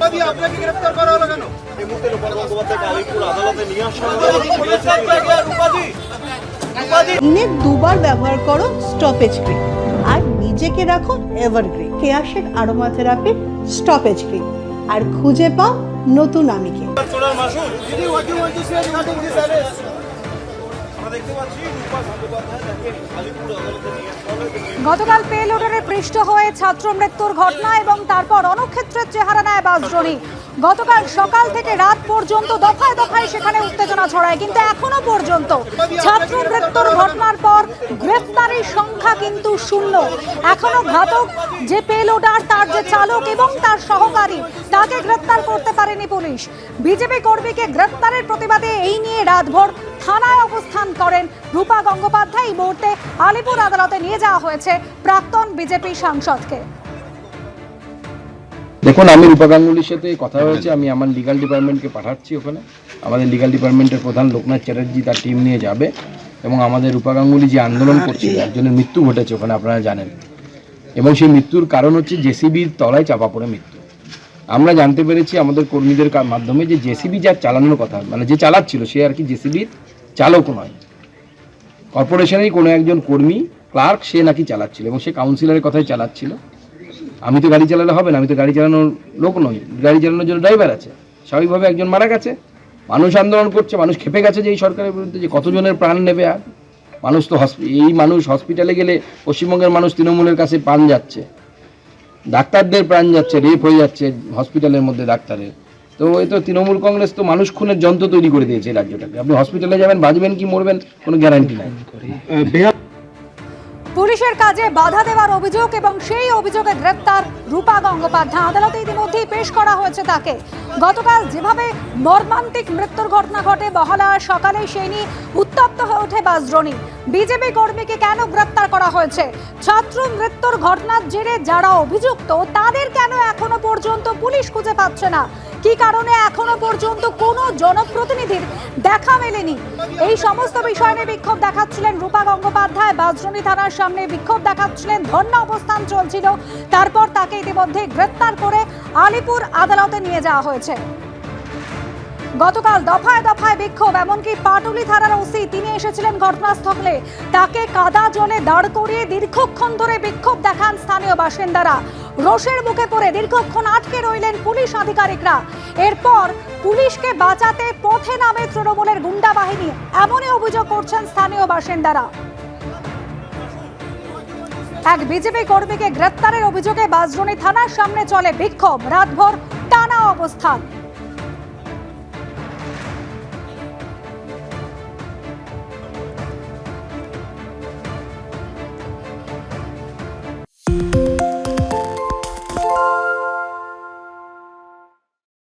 তবে আপনাকে গ্রেফতার করা হলো কেন? এই মুহূর্তে রূপা গঙ্গোপাধ্যায়কে আলিপুর আদালতে নিয়ে আসা দিনে দুবার ব্যবহার করো স্টপেজ ক্রিম আর নিজেকে রাখো এভারগ্রিন কেয়াশের আরোমা থেরাপি স্টপেজ ক্রিম আর খুঁজে পাও নতুন আমিকে। গতকাল পে লোডারে পৃষ্ঠ হয়ে ছাত্র মৃত্যুর ঘটনা এবং তারপর অনক্ষেত্রের চেহারা নেয় বাসড্রোনি গতকাল সকাল থেকে রাত পর্যন্ত দফায় দফায় সেখানে উত্তেজনা ছড়ায়, কিন্তু এখনও পর্যন্ত ছাত্র মৃত্যুর ঘটনার পর সংখ্যা কিন্তু শূন্য। এখনও ঘাতক যে পে লোডার তার যে চালক এবং তার সহকারী, তাকে গ্রেফতার করতে পারেনি পুলিশ। বিজেপি কর্মীকে গ্রেফতারের প্রতিবাদে এই নিয়ে রাতভর থানায় অবস্থান করেন রূপা গঙ্গোপাধ্যায়। এই মুহূর্তে আলিপুর আদালতে নিয়ে যাওয়া হয়েছে প্রাক্তন বিজেপি সাংসদকে। দেখুন, আমি রূপা গাঙ্গুলির সাথে কথা হয়েছে। আমি আমার লিগাল ডিপার্টমেন্টকে পাঠাচ্ছি ওখানে। আমাদের লিগাল ডিপার্টমেন্টের প্রধান লোকনাথ চ্যাটার্জি তার টিম নিয়ে যাবে। এবং আমাদের রূপা গাঙ্গুলি যে আন্দোলন করছিল একজনের মৃত্যু ঘটেছে ওখানে আপনারা জানেন। এবং সেই মৃত্যুর কারণ হচ্ছে জেসিবির তলায় চাপা পড়ে মৃত্যু। আমরা জানতে পেরেছি আমাদের কর্মীদের মাধ্যমে যে জেসিবি যার চালানোর কথা মানে যে চালাচ্ছিল সে আর কি জেসিবির চালক নয়। কর্পোরেশনেরই কোনো একজন কর্মী ক্লার্ক সে নাকি চালাচ্ছিল এবং সে কাউন্সিলরের কথাই চালাচ্ছিল। আমি তো গাড়ি চালালে হবে না আমি তো গাড়ি চালানোর লোক নই। গাড়ি চালানোর জন্য ড্রাইভার আছে। স্বাভাবিকভাবে একজন মারা গেছে। মানুষ আন্দোলন করছে মানুষ খেপে গেছে যে এই সরকারের বিরুদ্ধে যে কতজনের প্রাণ নেবে আর? মানুষ তো হসপি- এই মানুষ হসপিটালে গেলে পশ্চিমবঙ্গের মানুষ তৃণমূলের কাছে প্রাণ যাচ্ছে। ডাক্তারদের প্রাণ যাচ্ছে রেপ হয়ে যাচ্ছে হসপিটালের মধ্যে ডাক্তারের। তো এই তো তৃণমূল কংগ্রেস তো মানুষ খুনের যন্ত্র তৈরি করে দিয়েছে এই রাজ্যটাকে। আপনি হসপিটালে যাবেন বাঁচবেন কি মরবেন কোনো গ্যারান্টি নাই। পুলিশের কাজে বাধা দেওয়ার অভিযোগ এবং সেই অভিযোগে গ্রেপ্তার রূপা গঙ্গোপাধ্যায় আদালতে ইতিমধ্যেই পেশ করা হয়েছে তাকে। গতকাল যেভাবে মর্মান্তিক মৃত্যুর ঘটনা ঘটে বহালা সকালে সেই নিয়ে উত্তপ্ত হয়ে ওঠে বাসদ্রোণী বিজেপি কর্মীকে কেন গ্রেপ্তার করা হয়েছে? ছাত্র মৃত্যুর ঘটনার জেরে যারা অভিযুক্ত, তাদের কেন এখনও পর্যন্ত পুলিশ খুঁজে পাচ্ছে না? কি কারণে এখনও পর্যন্ত কোনো জনপ্রতিনিধির দেখা মেলেনি? এই সমস্ত বিষয় নিয়ে বিক্ষোভ দেখাচ্ছিলেন রূপা গঙ্গোপাধ্যায় বাজরণী থানার সামনে বিক্ষোভ দেখাচ্ছিলেন। ধর্ণা অবস্থান চলছিল। তারপর তাকে ইতিমধ্যে গ্রেপ্তার করে আলিপুর আদালতে নিয়ে যাওয়া হয়েছে। গতকাল দফায় দফায় বিক্ষোভ, এমনকি পাটুলি থানার ওসি তিনি এসেছিলেন ঘটনাস্থলে। তাকে কাদা জলে দাঁড় করিয়ে দীর্ঘক্ষণ ধরে বিক্ষোভ দেখান স্থানীয় বাসিন্দারা। রোষের মুখে পড়ে দীর্ঘক্ষণ আটকে রইলেন পুলিশ আধিকারিকরা। এরপর পুলিশকে বাঁচাতে পথে নামে তৃণমূলের গুন্ডা বাহিনী, এমনই অভিযোগ করছেন স্থানীয় বাসিন্দারা। এক বিজেপি কর্মীকে গ্রেপ্তারের অভিযোগে বাজরুনি থানার সামনে চলে বিক্ষোভ। রাতভর টানা অবস্থান।